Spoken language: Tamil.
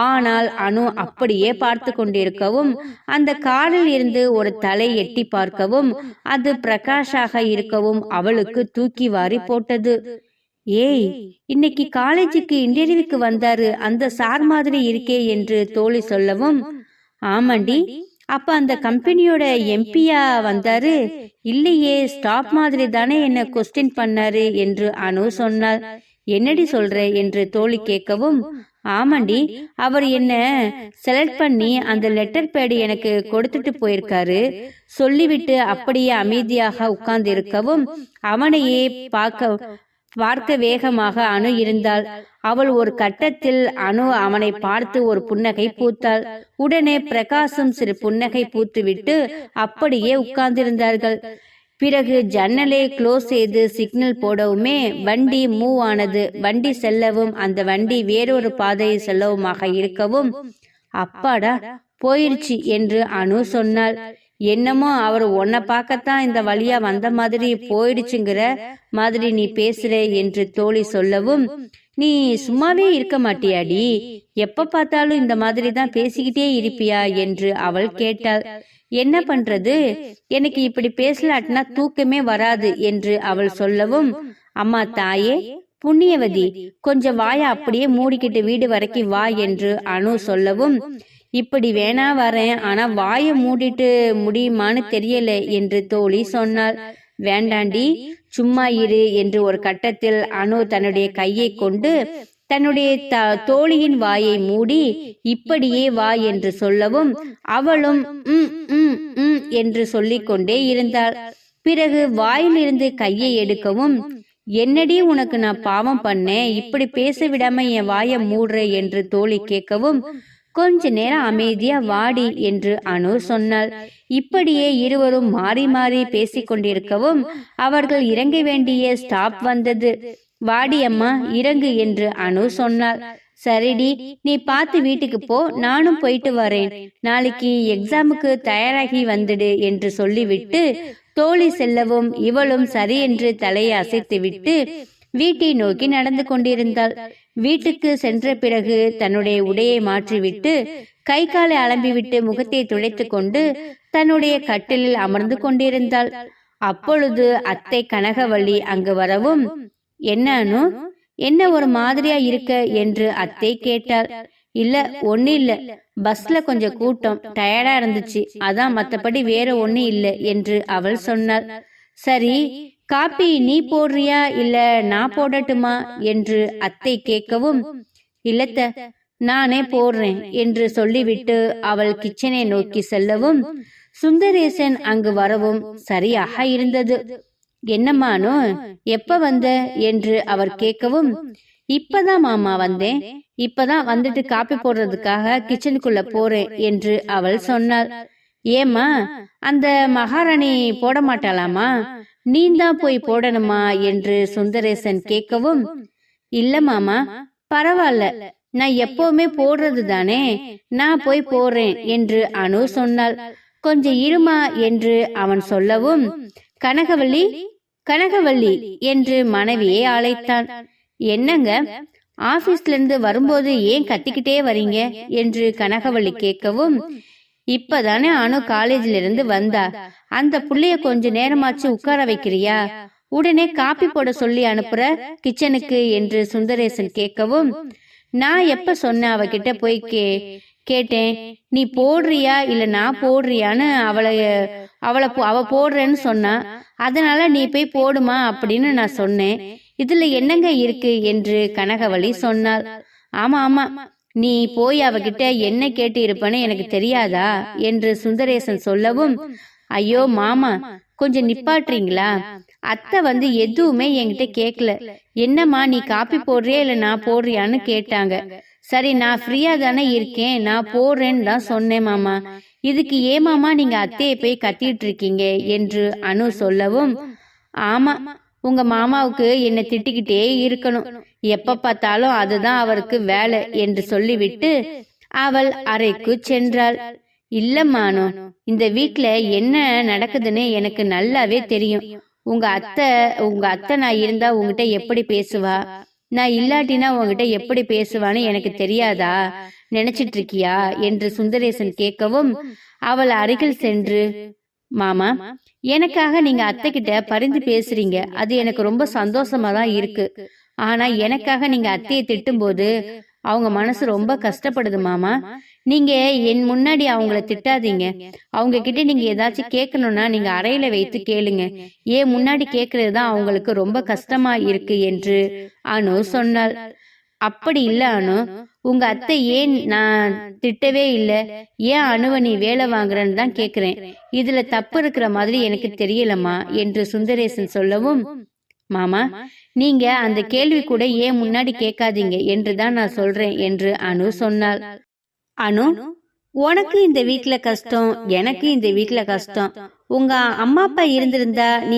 ஆனால் அனு அப்படியே பார்த்து கொண்டிருக்கவும் அந்த காலில் இருந்து ஒரு தலை எட்டி பார்க்கவும் அது பிரகாஷாக இருக்கவும் அவளுக்கு தூக்கி வாரி போட்டது. ஏய் இன்னைக்கு காலேஜுக்கு இன்டர்வியூக்கு வந்தாரு அந்த சார் மாதிரி இருக்கே என்று தோழி சொல்லவும் ஆமாண்டி அப்ப அந்த கம்பெனியோட எம்பியா வந்தாரு இல்லையே ஸ்டாப் மாதிரி தானே என்ன கொஸ்டின் பண்ணாரு என்று அனு சொன்னாள். என்னடி சொல்ற? என்று தோழி கேட்கவும் ஆமாண்டி அவர் என்ன செலக்ட் பண்ணி அந்த லெட்டர் பேடு எனக்கு கொடுத்துட்டு போயிருக்காரு. சொல்லிவிட்டு அப்படியே அமைதியாக உட்கார்ந்து இருக்கவும் அவனையே பார்க்க பார்க்க வேகமாக அணு இருந்தாள். அவள் ஒரு கட்டத்தில் அணு அவனை பார்த்து ஒரு புன்னகை பூத்தாள். உடனே பிரகாசும் சிறு புன்னகை பூத்துவிட்டு அப்படியே உட்கார்ந்திருந்தார்கள். பிறகு ஜன்னலை க்ளோஸ் செய்து சிக்னல் போடவுமே வண்டி மூவ் ஆனது. வண்டி செல்லவும் அந்த வண்டி வேறொரு பாதையை செல்லவுமாக இருக்கவும் அப்பாடா போயிருச்சு என்று அனு சொன்னாள். என்னமோ அவர் உன்னை பார்க்கத்தான் இந்த வழியா வந்த மாதிரி போயிடுச்சுங்கிற மாதிரி நீ பேசுற என்று தோழி சொல்லவும் நீ சும்மாவே இருக்க மாட்டியாடி? எப்ப பார்த்தாலும் இந்த மாதிரி தான் பேசிக்கிட்டே இருப்பியா என்று அவள் கேட்டாள். என்ன பண்றது? எனக்கு இப்படி பேசலாட்டினா தூக்கமே வராது என்று அவள் சொல்லவும் அம்மா தாயே புண்ணியவதி கொஞ்சம் வாய அப்படியே மூடிக்கிட்டு வீடு வரைக்கும் வா என்று அனு சொல்லவும் இப்படி வேணா வரேன் ஆனா வாயை மூடிட்டு முடியுமான்னு தெரியல என்று தோழி சொன்னாள். வேண்டாண்டி சும்மா இரு என்று ஒரு கட்டத்தில் அனு தன்னுடைய கையை கொண்டு தன்னுடைய த- தோழியின் வாயை மூடி இப்படியே வா என்று சொல்லவும் அவளும் உம் உம் உம் என்று சொல்லிக்கொண்டே இருந்தாள். பிறகு வாயிலிருந்து கையை எடுக்கவும் என்னடி உனக்கு நான் பாவம் பண்ணேன் இப்படி பேச விடாம என் வாயை மூடுற என்று தோழி கேட்கவும் கொஞ்ச நேரம் அமைதியா வாடி என்று அனு சொன்னாள். இப்படியே இருவரும் மாறி மாறி பேசிக்கொண்டிருக்கவும் அவர்கள் இறங்க வேண்டிய ஸ்டாப் வந்தது. வாடி அம்மா இறங்கு என்று அனு சொன்னாள். சரிடி நீ பார்த்து வீட்டுக்கு போ நானும் போயிட்டு வரேன். நாளைக்கு எக்ஸாமுக்கு தயாராகி வந்துடு என்று சொல்லிவிட்டு தோழி செல்லவும் இவளும் சரி என்று தலையை அசைத்துவிட்டு வீட்டை நோக்கி நடந்து கொண்டிருந்தாள். வீட்டுக்கு சென்ற பிறகு தன்னுடைய உடையை மாற்றிவிட்டு கை காலை அலம்பிவிட்டு முகத்தை துடைத்து கொண்டு தன்னுடைய கட்டிலில் அமர்ந்து கொண்டிருந்தாள். அப்பொழுது அத்தை கனகவள்ளி அங்கு வரவும் என்ன என்ன ஒரு மாதிரியா இருக்க? என்று அத்தை கேட்டாள். இல்ல ஒண்ணு இல்ல. பஸ்ல கொஞ்சம் கூட்டம். டயர்டா இருந்துச்சு. அதான் மத்தபடி வேற ஒண்ணு இல்ல என்று அவள் சொன்னாள். சரி காப்பி நீ போடுறியா இல்ல நான் போடட்டுமா என்று அத்தை கேட்கவும் இல்லத்த நானே போடுறேன் என்று சொல்லிவிட்டு அவள் கிச்சனை நோக்கி செல்லவும் சுந்தரேசன் அங்கு வரவும் சரியாக இருந்தது. என்னம்மானோ எப்ப வந்த? என்று அவர் கேட்கவும் இப்பதான் மாமா வந்தேன். இப்பதான் வந்துட்டு காப்பி போடுறதுக்காக கிச்சனுக்குள்ள போறேன் என்று அவள் சொன்னாள். ஏம்மா அந்த மகாராணி போட மாட்டாளாமா நீ தான் போய் போடணுமா என்று சுந்தரேசன் கேட்கவும் இல்ல மாமா பரவாயில்ல நான் எப்பவுமே போடுறது தானே நான் போய் போறேன் என்று அனு சொன்னாள். கொஞ்சம் இருமா என்று அவன் சொல்லவும் கனகவள்ளி கனகவள்ளி என்று மனைவியை அழைத்தான். என்னங்க ஆபீஸ்ல இருந்து வரும்போது ஏன் கத்திக்கிட்டே வரீங்க? என்று கனகவள்ளி கேட்கவும் இப்பதானே அனு காலேஜ்ல இருந்து வந்தா. அந்த புள்ளைய கொஞ்ச நேரமாச்சு உட்கார வைக்கிறியா? உடனே காப்பி போட சொல்லி அனுப்புற கிச்சனுக்கு என்று சுந்தரேசன் கேட்கவும் நான் எப்ப சொன்னேன் அவகிட்ட போய் கே கேட்டேன். நீ போடுறியா இல்ல நான் போடுறியான்னு அவளை அவளை அவ போடுறேன்னு சொன்னா. அதனால நீ போய் போடுமா அப்படின்னு நான் சொன்னேன். இதுல என்னங்க இருக்கு? என்று கனகவழி சொன்னாள். ஆமா ஆமா. நீ போய் அவகிட்ட என்ன கேட்டு இருப்பன்னு எனக்கு தெரியாதா? என்று சுந்தரேசன் சொல்லவும் ஐயோ மாமா கொஞ்சம் நிப்பாட்டுறீங்களா? அத்தை வந்து எதுவுமே என்கிட்ட கேட்கல என்னம்மா நீ காப்பி போடுறியா இல்ல நான் போடுறியான்னு கேட்டாங்க. சரி நான் ஃப்ரீயா தானே இருக்கேன் நான் போடுறேன்னு தான் சொன்னேன் மாமா. இதுக்கு ஏமாமா நீங்க அத்தையை போய் கத்திட்டு இருக்கீங்க? என்று அனு சொல்லவும் ஆமா உங்க மாமாவுக்கு என்னை திட்டிக்கிட்டே இருக்கணும். எப்ப பார்த்தாலும் அதுதான் அவருக்கு வேலை என்று சொல்லிவிட்டு அவள் அறைக்கு சென்றாள். இல்லம்மானு இந்த வீட்ல என்ன நடக்குதுன்னு எனக்கு நல்லாவே தெரியும். உங்க அத்தை உங்க அத்தை நான் இருந்தா உங்ககிட்ட எப்படி பேசுவா? நான் இல்லாட்டினா உங்ககிட்ட எப்படி பேசுவான்னு எனக்கு தெரியாதா? நினைச்சிட்டு இருக்கியா? என்று சுந்தரேசன் கேட்கவும் அவள் அருகில் சென்று மாமா எனக்காக நீங்க அத்தை கிட்ட பரிந்து பேசுறீங்க. அது எனக்கு ரொம்ப சந்தோஷமா தான் இருக்கு. ஆனா எனக்காக நீங்க அத்தையை திட்டும்போது அவங்க மனசு ரொம்ப கஷ்டப்படுது மாமா. நீங்க என் முன்னாடி அவங்கள திட்டாதீங்க. அவங்க கிட்ட நீங்க ஏதாச்சும் கேட்கணும்னா நீங்க அறையில வைத்து கேளுங்க. ஏன் முன்னாடி கேக்குறது தான் அவங்களுக்கு ரொம்ப கஷ்டமா இருக்கு என்று அனு சொன்னாள். அப்படி இல்ல அனு. உங்க அத்தை ஏன் நான் திட்டவே இல்ல? ஏன் அணுவை நீ வேலை வாங்குறன்னு தான் கேக்குறேன். இதுல தப்பு இருக்கிற மாதிரி எனக்கு தெரியலம்மா என்று சுந்தரேசன் சொல்லவும் மாமா நீங்க அந்த கேள்வி கூட ஏன் முன்னாடி கேட்காதீங்க என்று தான் நான் சொல்றேன் என்று அனு சொன்னாள். அனு உனக்கு இந்த வீட்ல கஷ்டம் எனக்கு இந்த வீட்ல கஷ்டம். உங்க அம்மா அப்பா இருந்திருந்தா நீ